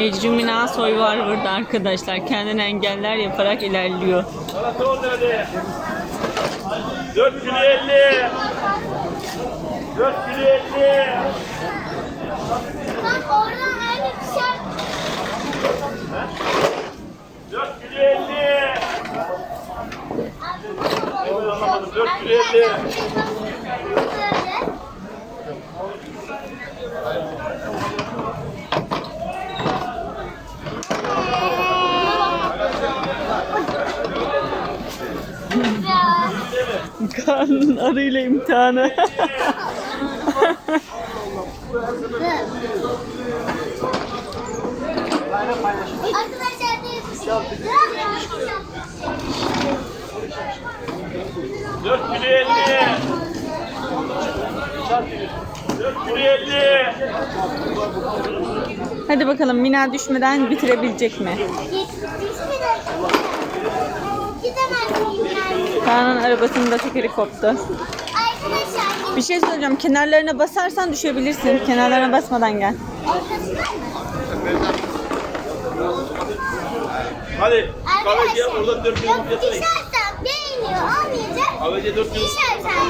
Ecrin Mina Soy var burada arkadaşlar. Kendine engeller yaparak ilerliyor. Salata 10 lira de. 4 kilo 50. 4 kilo 50. Bak oradan öyle bir şey. 4 kilo 50. Anlamadım. 4 kilo 50. Karnın arıyla imtihanı. Arkadaşlar 4 kilo 50. 4 kilo 50. Hadi bakalım Mina düşmeden bitirebilecek mi? Kaan'ın arabasının da tekeri koptu. Arkadaşlar Bir şey söyleyeceğim. Kenarlarına basarsan düşebilirsin. Kenarlarına basmadan gel. Hadi kahveciye Arkadaşlar, oradan 4 kilo yok yatırayım. düşersen beğeniyor olmayacak. Kahveciye 4 kilo. Düşersen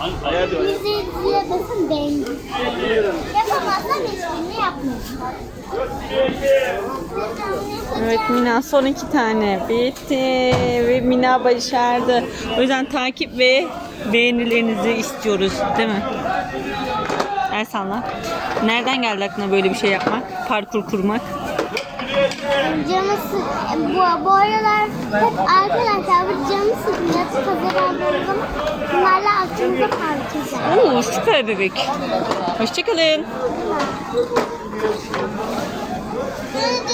ben Hayal diyor. yüzde yüzüye basın beğendim. Yapamazsam hiçbirini yapmayacağım. 4 kilo 50. Evet Mina son iki tane bitti ve Mina başardı. O yüzden takip ve beğenilerinizi istiyoruz değil mi? Ersan'la. Nereden geldi aklına böyle bir şey yapmak? Parkur kurmak? Canı sık, bu, bu aralar hep arkadaşlar hazır aldığımız zaman bunlarla altımıza parlayacağız. Oo süper bebek. Hoşçakalın.